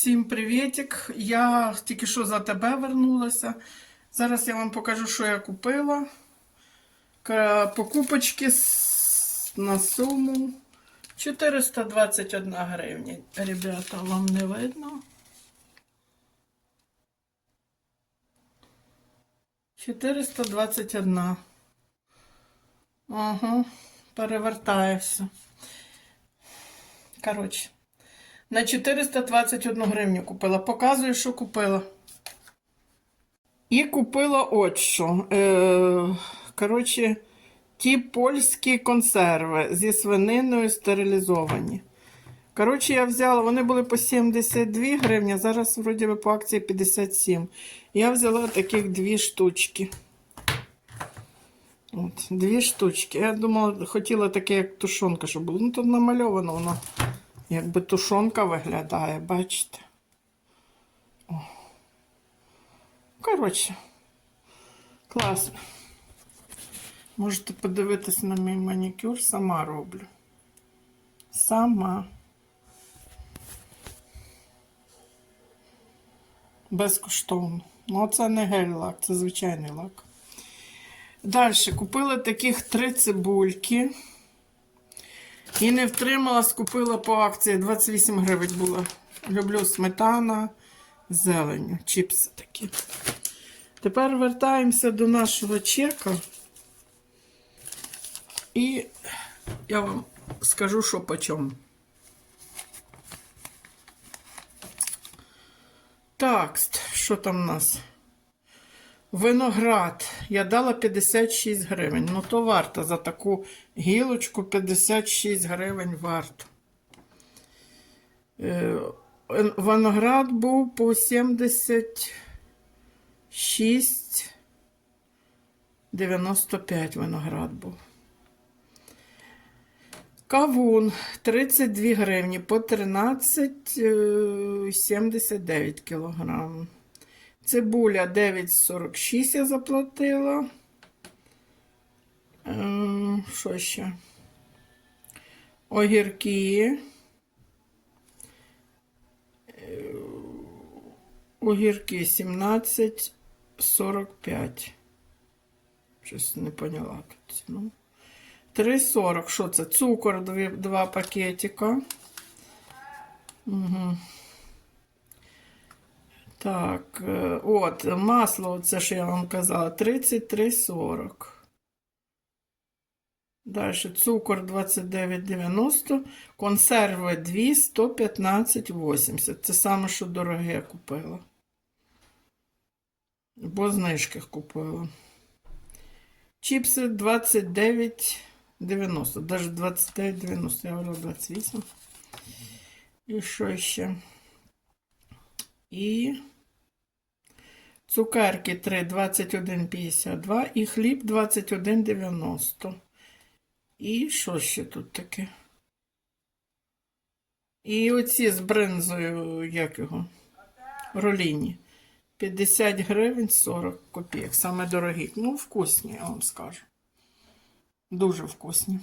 Всім привітик! Я тільки що за тебе вернулася. Зараз я вам покажу, що я купила. Покупочки на суму 421 гривня. Ребята, вам не видно? 421. Ага, перевертаюся. Коротше. На 421 гривню купила. Показую, що купила. І купила от що. Е, коротше, ті польські консерви зі свининою стерилізовані. Коротше, я взяла, вони були по 72 гривні, зараз вроді би по акції 57. Я взяла таких дві штучки. От, дві штучки. Я думала, хотіла таке, як тушонка, щоб було. Ну, тут намальовано воно. Якби тушонка виглядає, бачите? О. Коротше, класно. Можете подивитись на мій манікюр, сама роблю. Сама. Безкоштовно. Ну, це не гель-лак, це звичайний лак. Далі купила таких три цибульки. І не втрималась, купила по акції 28 гривень було. Люблю сметана, зеленю, чіпси такі. Тепер вертаємося до нашого чека. І я вам скажу, що по чому. Так, що там у нас? Виноград. Я дала 56 гривень. Ну, то варто за таку гілочку 56 гривень варто. Е, Виноград був по 76 95 виноград був. Кавун 32 гривні по 13,79 кілограм. Цибуля 9,46 я заплатила. Е, Що ще? Огірки. Е, Огірки 17,45. Щось не поняла тут ціну. 3,40. Що це? Цукор, дві, два пакетика. Угу. Так, е, от, масло, це що я вам казала, 33,40. Далі цукор 29,90, консерви 2, 115,80. Це саме, що дороге я купила. Бо знижки купила. Чіпси 29,90. Навіть 29,90, я говорю 28. І що ще? І цукерки 3, 21,52 і хліб 21,90. І що ще тут таке? І оці з бринзою, як його? Роліні. 50 гривень 40 копійок. Саме дорогі. Ну, вкусні, я вам скажу. Дуже вкусні.